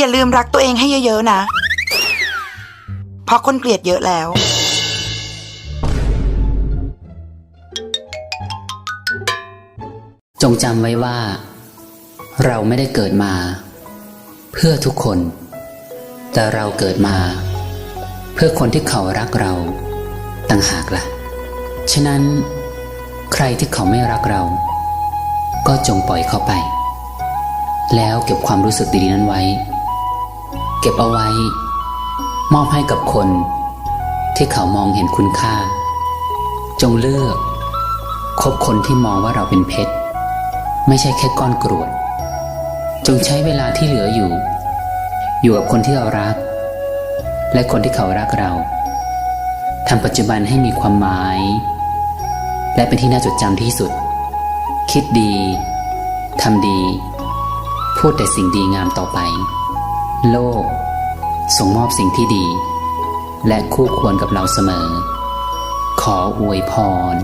อย่าลืมรักตัวเองให้เยอะๆนะ เพราะคนเกลียดเยอะแล้ว จงจำไว้ว่า เราไม่ได้เกิดมา เพื่อทุกคน แต่เราเกิดมา เพื่อคนที่เขารักเราต่างหากละ่ะ ฉะนั้น ใครที่เขาไม่รักเรา ก็จงปล่อยเขาไป แล้วเก็บความรู้สึกดีๆนั้นไว้ เก็บเอาไว้ มอบให้กับคน ที่เขามองเห็นคุณค่า จงเลือกคบคนที่มองว่าเราเป็นเพชร ไม่ใช่แค่ก้อนกรวด จงใช้เวลาที่เหลืออยู่ อยู่กับคนที่เรารัก และคนที่เขารักเราทำปัจจุบันให้มีความหมาย และเป็นที่น่าจดจำที่สุด คิดดีทำดี พูดแต่สิ่งดีงามต่อไป โลก ส่งมอบสิ่งที่ดี และคู่ควรกับเราเสมอ ขออวยพร